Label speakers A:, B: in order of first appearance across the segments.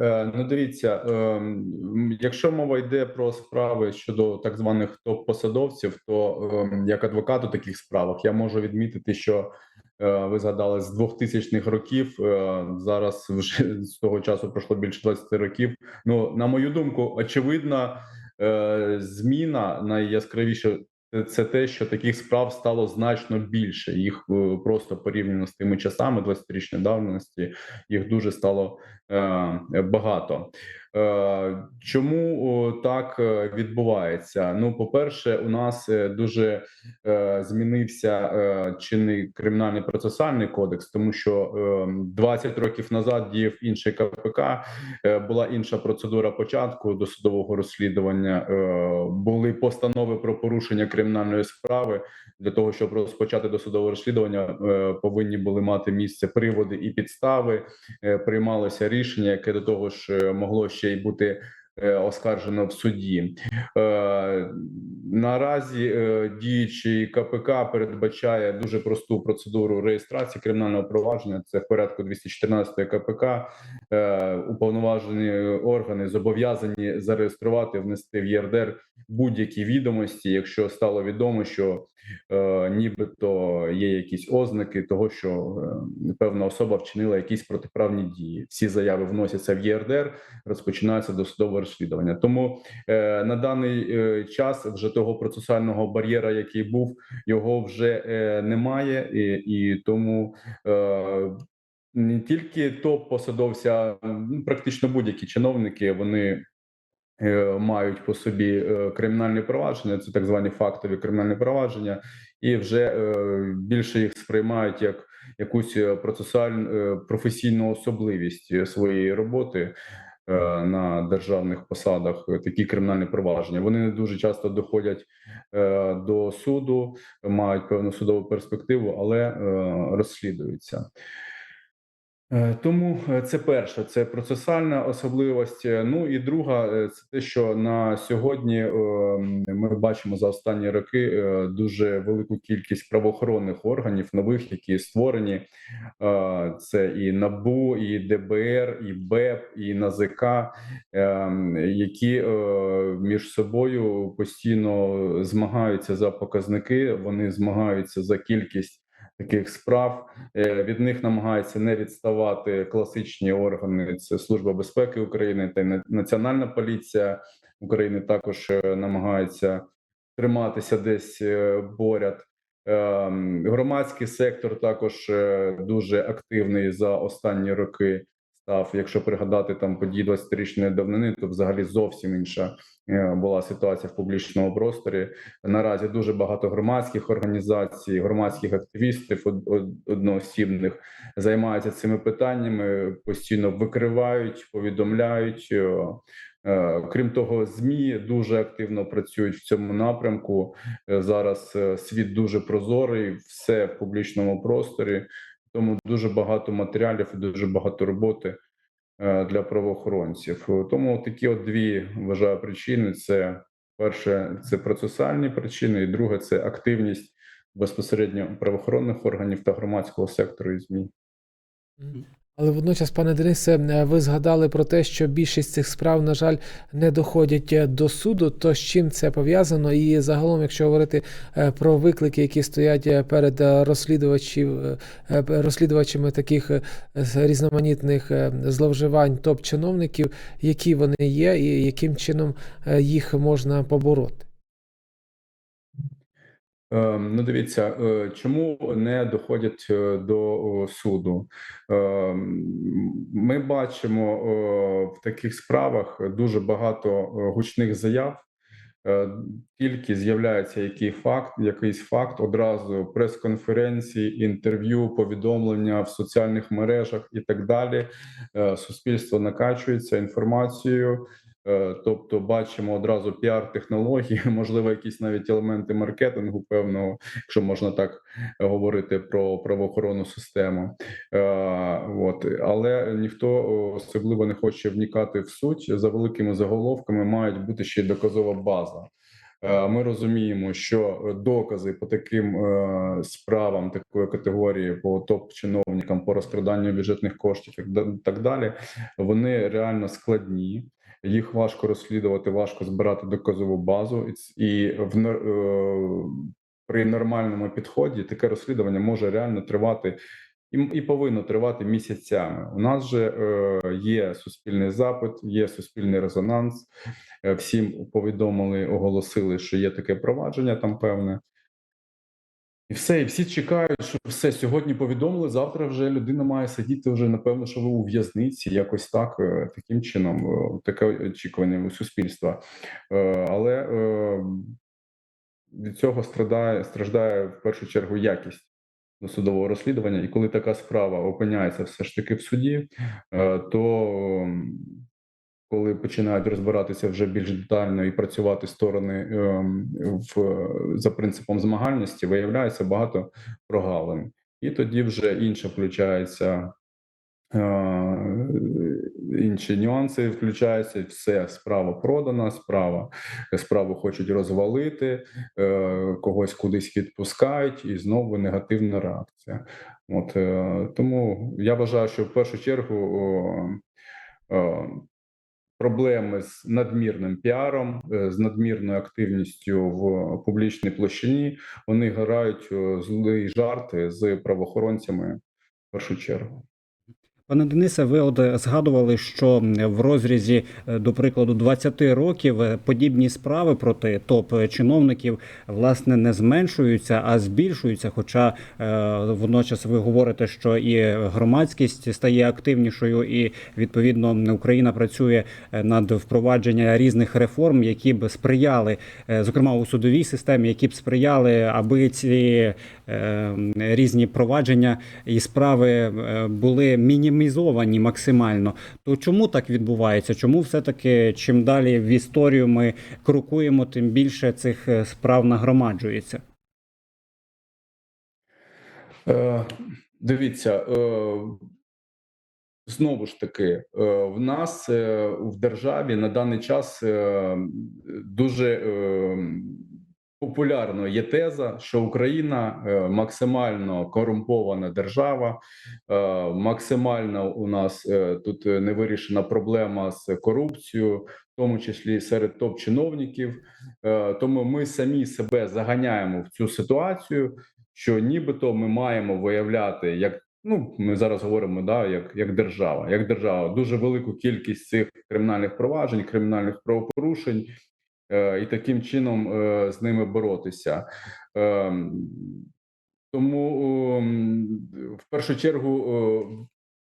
A: Е, Ну, дивіться, е, якщо мова йде про справи щодо так званих топ-посадовців, то е, як адвокат у таких справах я можу відмітити, що е, ви згадали з 2000-х років. е, Зараз вже з того часу пройшло більше 20 років. Ну, на мою думку, очевидна зміна найяскравіше це те, що таких справ стало значно більше. Їх е, просто порівняно з тими часами 20-річної давності, їх дуже стало е, багато. Е, Чому так е, відбувається? Ну, по-перше, у нас е, дуже змінився чинний кримінальний процесуальний кодекс, тому що е, 20 років назад діяв інший КПК, була інша процедура початку досудового розслідування. Були постанови про порушення кримінальної справи. Для того щоб розпочати досудове розслідування, повинні були мати місце приводи і підстави. Приймалося рішення, яке до того ж могло ще й бути е, оскаржено в суді. Е, Наразі е, діючий КПК передбачає дуже просту процедуру реєстрації кримінального провадження. Це в порядку 214 КПК. Е, Уповноважені органи зобов'язані зареєструвати, внести в ЄРДР будь-які відомості, якщо стало відомо, що е, нібито є якісь ознаки того, що е, певна особа вчинила якісь протиправні дії. Всі заяви вносяться в ЄРДР, розпочинається досудове розслідування. Тому е, на даний е, час вже того процесуального бар'єра, який був, його вже е, немає, і, і тому. Е, не тільки топ посадовця, ну, практично будь-які чиновники вони е, мають по собі е, кримінальні провадження, це так звані фактові кримінальні провадження, і вже е, більше їх сприймають як якусь процесуальну професійну особливість своєї роботи на державних посадах. Такі кримінальні провадження. Вони не дуже часто доходять до суду, мають певну судову перспективу, але розслідуються. Е, Тому е, це перше, це процесуальна особливість. Е, Ну і друга, це те, що на сьогодні ми бачимо за останні роки дуже велику кількість правоохоронних органів нових, які створені. Це і НАБУ, і ДБР, і БЕП, і НАЗК, які між собою постійно змагаються за показники. Вони змагаються за кількість таких справ. Е, Від них намагаються не відставати класичні органи. Це Служба безпеки України та Національна поліція України також е, намагається триматися десь е, поряд. Ем, Громадський сектор також дуже активний за останні роки став. Якщо пригадати там події 20-річної давнини, то взагалі зовсім інша е, була ситуація в публічному просторі. Наразі дуже багато громадських організацій, громадських активістів од- од- одноосібних займаються цими питаннями, постійно викривають, повідомляють. е, е, Крім того, змі дуже активно працюють в цьому напрямку. Зараз світ дуже прозорий, все в публічному просторі, тому дуже багато матеріалів і дуже багато роботи е, для правоохоронців. Тому такі от дві вважаю причини: це перше, це процесуальні причини, і друге це активність безпосередньо правоохоронних органів та громадського сектору і змі.
B: Але водночас, пане Денисе, е, ви згадали про те, що більшість цих справ, на жаль, не доходять е, до суду. То з чим це пов'язано? І загалом, якщо говорити е, про виклики, які стоять перед розслідувачів, розслідувачами таких різноманітних зловживань топ-чиновників, які вони є, і яким чином їх можна побороти?
A: Е, Ну, дивіться, е, чому не доходять е, до суду? Е, Ми бачимо в таких справах дуже багато е, гучних заяв. Тільки з'являється який факт, якийсь факт, одразу прес-конференції, інтерв'ю, повідомлення в соціальних мережах і так далі. Суспільство накачується інформацією. Е, Тобто бачимо одразу піар-технології, можливо, якісь навіть елементи маркетингу певного, якщо можна так говорити про правоохоронну систему. Е, От але ніхто особливо не хоче вникати в суть. За великими заголовками мають бути ще й доказова база. Е, Ми розуміємо, що докази по таким справам такої категорії, по топ-чиновникам, по розкраданню бюджетних коштів і так далі, вони реально складні. Їх важко розслідувати, важко збирати доказову базу, і в е, при нормальному підході таке розслідування може реально тривати і, і повинно тривати місяцями. У нас же е, є суспільний запит, є суспільний резонанс. Е, Всім повідомили, оголосили, що є таке провадження там певне. І все, і всі чекають, що все сьогодні повідомили. Завтра вже людина має сидіти вже напевно, що ви у в'язниці, якось так, е, таким чином, е, таке очікування у суспільства. Е, Але від цього страдає страждає в першу чергу якість досудового розслідування. І коли така справа опиняється все ж таки в суді, то коли починають розбиратися вже більш детально і працювати сторони ем, в за принципом змагальності, виявляється багато прогалин, і тоді вже інше включається. е, Інші нюанси включаються. Все справа продана, справа справу хочуть розвалити, е, когось кудись відпускають, і знову негативна реакція. От е, тому я вважаю, що в першу чергу проблеми з надмірним піаром, е, з надмірною активністю в публічній площині, вони грають е, злий жарти з правоохоронцями в першу чергу.
C: Пане Денисе, ви от е, згадували, що в розрізі, е, до прикладу, 20 років е, подібні справи проти топ-чиновників власне не зменшуються, а збільшуються. Хоча водночас ви говорите, що і громадськість стає активнішою, і відповідно Україна працює над впровадженням різних реформ, які б сприяли, зокрема у судовій системі, які б сприяли, аби ці різні провадження і справи е, були мінімізовані максимально. То чому так відбувається? Чому все-таки чим далі в історію ми крокуємо, тим більше цих е, справ нагромаджується?
A: Е, дивіться, е, знову ж таки, е, в нас е, в державі на даний час е, дуже е, популярно є теза, що Україна е, максимально корумпована держава, е, максимально у нас е, тут не вирішена проблема з корупцією, в тому числі серед топ-чиновників. Тому ми самі себе заганяємо в цю ситуацію що нібито ми маємо виявляти як. Ну, ми зараз говоримо, да, як, як держава, як держава, дуже велику кількість цих кримінальних проваджень, кримінальних правопорушень, і таким чином е, з ними боротися. Е, тому ем, в першу чергу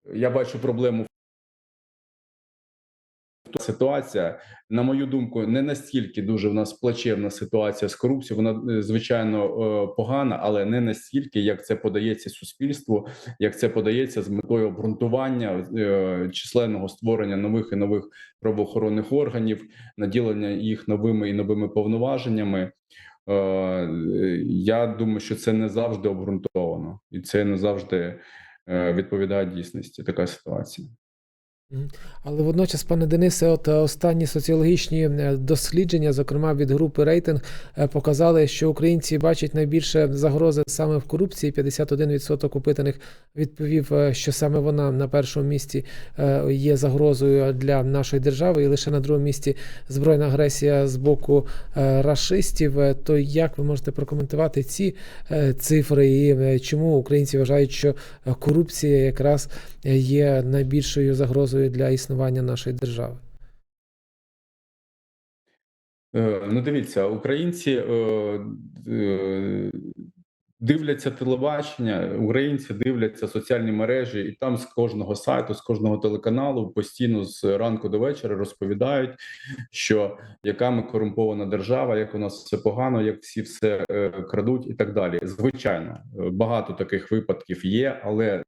A: е, я бачу проблему в ситуація, на мою думку, не настільки дуже в нас плачевна ситуація з корупцією. Вона е, звичайно е, погана, але не настільки, як це подається суспільству, як це подається з метою обґрунтування е, численного створення нових і нових правоохоронних органів, наділення їх новими і новими повноваженнями. Я думаю, що це не завжди обґрунтовано, і це не завжди відповідає дійсності. Така ситуація.
B: Але водночас, пане Денисе, от е, останні соціологічні е, дослідження, зокрема від групи рейтинг, е, показали, що українці бачать найбільше загрози саме в корупції. 51% опитаних відповів, що саме вона на першому місці є загрозою для нашої держави, і лише на другому місці збройна агресія з боку рашистів. Е, То як ви можете прокоментувати ці цифри, і чому українці вважають, що корупція якраз є найбільшою загрозою для існування нашої держави?
A: Е, Ну, дивіться, українці е, е, дивляться телебачення, українці дивляться соціальні мережі, і там з кожного сайту, з кожного телеканалу постійно з ранку до вечора розповідають, що яка ми корумпована держава, як у нас все погано, як всі все крадуть і так далі. Звичайно, багато таких випадків є, але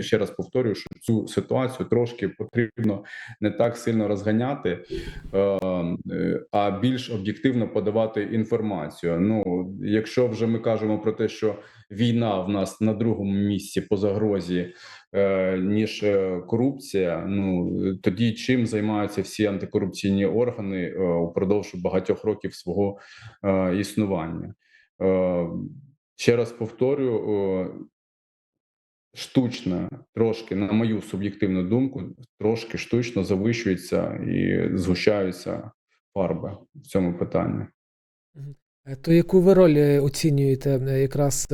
A: ще раз повторюю, що цю ситуацію трошки потрібно не так сильно розганяти, е, е, а більш об'єктивно подавати інформацію. Ну, якщо вже ми кажемо про те, що війна в нас на другому місці по загрозі, е, ніж е, корупція, ну тоді чим займаються всі антикорупційні органи е, упродовж багатьох років свого е, існування? Е, Ще раз повторюю, е, штучно трошки, на мою суб'єктивну думку, трошки штучно завищуються і згущаються фарби в цьому питанні.
B: Е, То яку ви роль е, оцінюєте е, якраз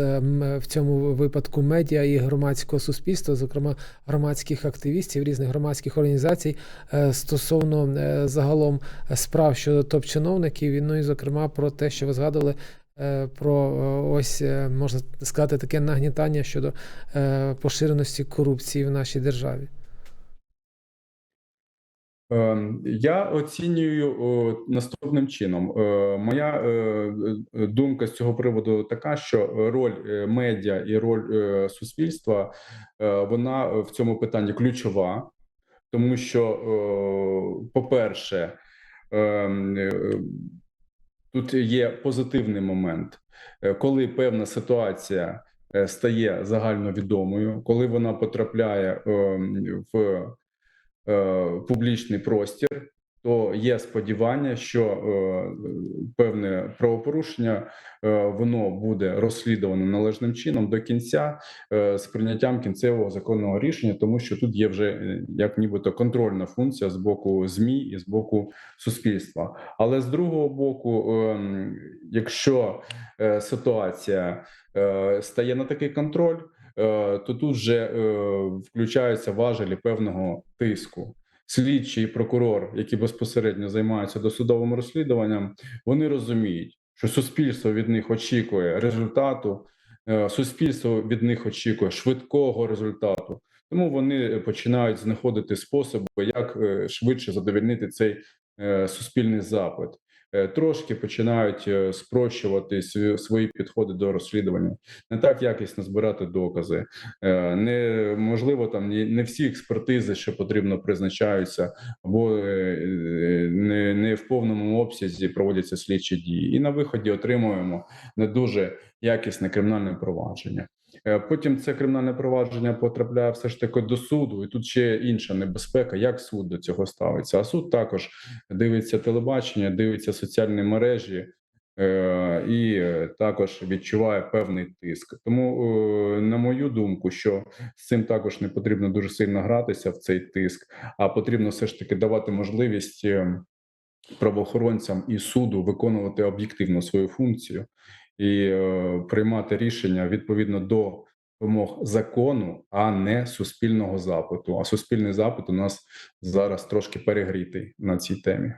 B: в цьому випадку медіа і громадського суспільства, зокрема громадських активістів, різних громадських організацій стосовно загалом справ щодо топ-чиновників, ну і зокрема про те, що ви згадували про е, ось е, можна сказати таке нагнітання щодо е, поширеності корупції в нашій державі?
A: Е, Я оцінюю наступним чином. Е, Моя е, е, думка з цього приводу така, що роль е, медіа і роль е, суспільства е, вона в цьому питанні ключова, тому що, е, по-перше, е, е, тут є позитивний момент, Е, коли певна ситуація е, стає загальновідомою, коли вона потрапляє е, в е, публічний простір, то є сподівання, що е, певне правопорушення е, воно буде розслідувано належним чином до кінця е, з прийняттям кінцевого законного рішення, тому що тут є вже е, як нібито контрольна функція з боку змі і з боку суспільства. Але з другого боку, ем, якщо е, ситуація е, стає на такий контроль, е, то тут вже е, включаються важелі певного тиску. Слідчий і прокурор, які безпосередньо займаються досудовим розслідуванням, вони розуміють, що суспільство від них очікує результату, е, суспільство від них очікує швидкого результату. Тому вони починають знаходити способи, як е, швидше задовільнити цей е, суспільний запит. Е, Трошки починають е, спрощувати свої- підходи до розслідування, не так якісно збирати докази. Е, Не можливо, там не всі експертизи, що потрібно, призначаються, або не, не в повному обсязі проводяться слідчі дії. І на виході отримуємо не дуже якісне кримінальне провадження. Е, Потім це кримінальне провадження потрапляє все ж таки до суду, і тут ще інша небезпека, як суд до цього ставиться. А суд також дивиться телебачення, дивиться соціальні мережі. е, І також відчуває певний тиск. Тому, е, на мою думку, що з цим також не потрібно дуже сильно гратися в цей тиск, а потрібно все ж таки давати можливість правоохоронцям і суду виконувати об'єктивно свою функцію і е, приймати рішення відповідно до вимог закону, а не суспільного запиту. А суспільний запит у нас зараз трошки перегрітий на цій темі.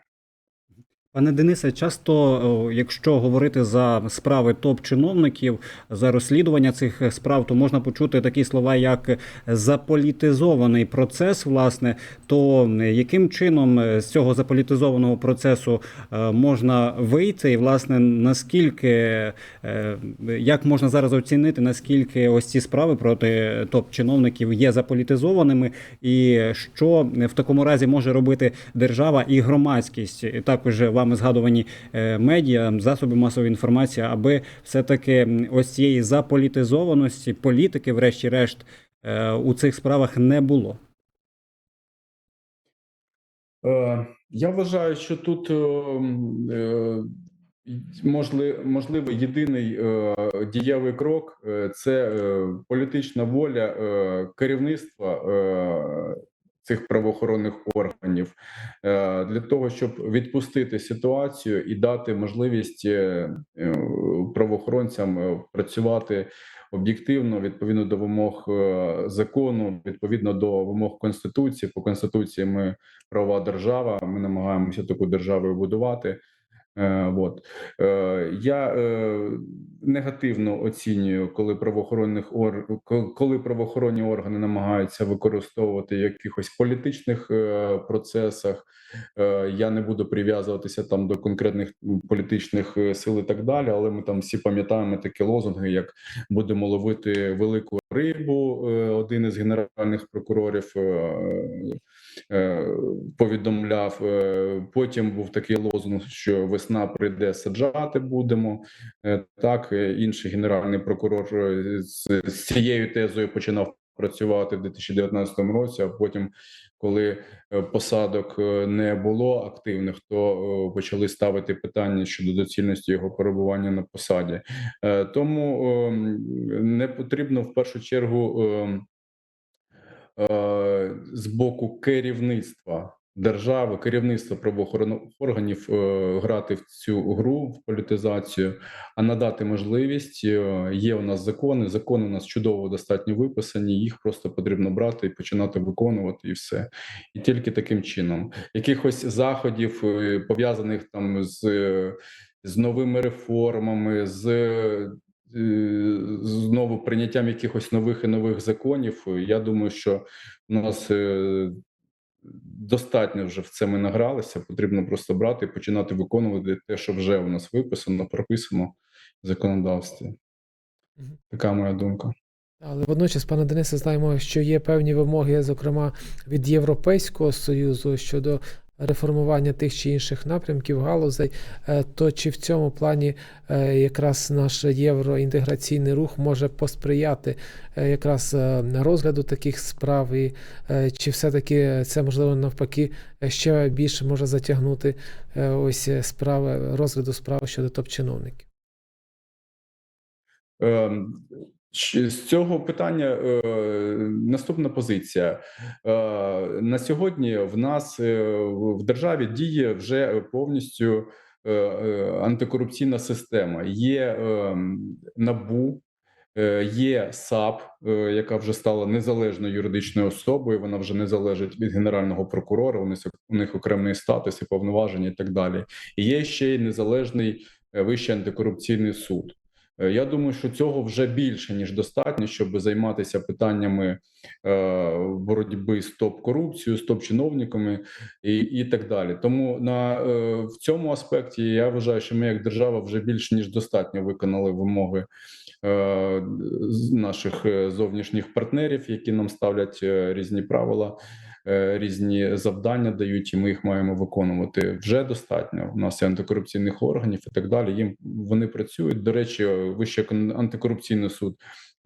C: Пане Денисе, часто, якщо говорити за справи топ-чиновників, за розслідування цих справ, то можна почути такі слова, як заполітизований процес, власне, то яким чином е, з цього заполітизованого процесу е, можна вийти, і власне наскільки е, як можна зараз оцінити, наскільки ось ці справи проти топ-чиновників є заполітизованими, і що в такому разі може робити держава і громадськість, також вами згадувані е, медіа, засоби масової інформації, аби все-таки ось цієї заполітизованості політики, врешті-решт, е, у цих справах не було.
A: Е, Я вважаю, що тут можливо єдиний дієвий крок це політична воля керівництва цих правоохоронних органів е, для того, щоб відпустити ситуацію і дати можливість е, е, правоохоронцям працювати об'єктивно відповідно до вимог закону, відповідно до вимог конституції. По конституції ми правова держава. Ми намагаємося таку державу будувати. Е, от. Е, я е, негативно оцінюю, коли правоохоронних ор... коли правоохоронні органи намагаються використовувати якихось політичних процесах. Е, я не буду прив'язуватися там до конкретних політичних е, сил і так далі, але ми там всі пам'ятаємо такі лозунги, як будемо ловити велику рибу. е, Один із генеральних прокурорів. повідомляв. Потім був такий лозунг, що весна прийде, саджати будемо. Так, інший генеральний прокурор з цією тезою починав працювати в 2019 році. А потім, коли е, посадок е, не було активних, то е, почали ставити питання щодо доцільності його перебування на посаді. Тому е, не потрібно в першу чергу. е, е, з боку керівництва держави, керівництва правоохоронних органів е, грати в цю гру в політизацію, а надати можливість. Е, Є у нас закони. Закони у нас чудово достатньо виписані. Їх просто потрібно брати і починати виконувати, і все. І тільки таким чином, якихось заходів е, пов'язаних там з, з новими реформами, з знову прийняттям якихось нових і нових законів. Я думаю, що у нас достатньо вже в це ми награлися. Потрібно просто брати і починати виконувати те, що вже у нас виписано, прописано в законодавстві. Така моя думка.
B: Але водночас, пане Денисе, знаємо, що є певні вимоги, зокрема від Європейського союзу щодо реформування тих чи інших напрямків галузей. Е, То чи в цьому плані е, якраз наш євроінтеграційний рух може посприяти е, якраз розгляду таких справ, і чи все-таки це можливо навпаки ще більше може затягнути ось справи розгляду справи щодо топ-чиновників?
A: З цього питання е, наступна позиція. Е, На сьогодні в нас е, в державі діє вже повністю е, е, антикорупційна система. Є е, НАБУ, е, є САП, е, яка вже стала незалежною юридичною особою. Вона вже не залежить від генерального прокурора. У них, у них окремий статус і повноваження, і так далі. І є ще й незалежний е, вищий антикорупційний суд. Е, Я думаю, що цього вже більше ніж достатньо, щоб займатися питаннями е, боротьби з топ-корупцією, з топ-чиновниками і, і так далі. Тому на е, в цьому аспекті я вважаю, що ми як держава вже більш ніж достатньо виконали вимоги наших зовнішніх партнерів, які нам ставлять різні правила. Е, Різні завдання дають, і ми їх маємо виконувати вже достатньо. У нас є антикорупційних органів і так далі. Їм вони працюють. До речі, Вищий антикорупційний суд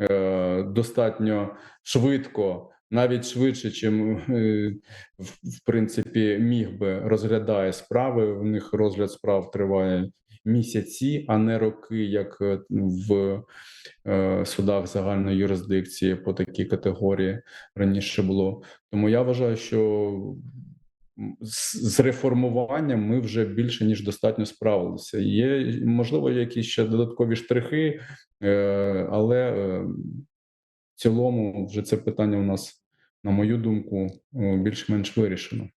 A: е, достатньо швидко, навіть швидше, чим е, в, принципі міг би розглядає справи. В них розгляд справ триває місяці, а не роки, як е, в е, судах загальної юрисдикції по такій категорії раніше було. Тому я вважаю, що з реформуванням ми вже більше ніж достатньо справилися. Є можливо якісь ще додаткові штрихи, але е, в цілому вже це питання у нас, на мою думку, е, більш-менш вирішено.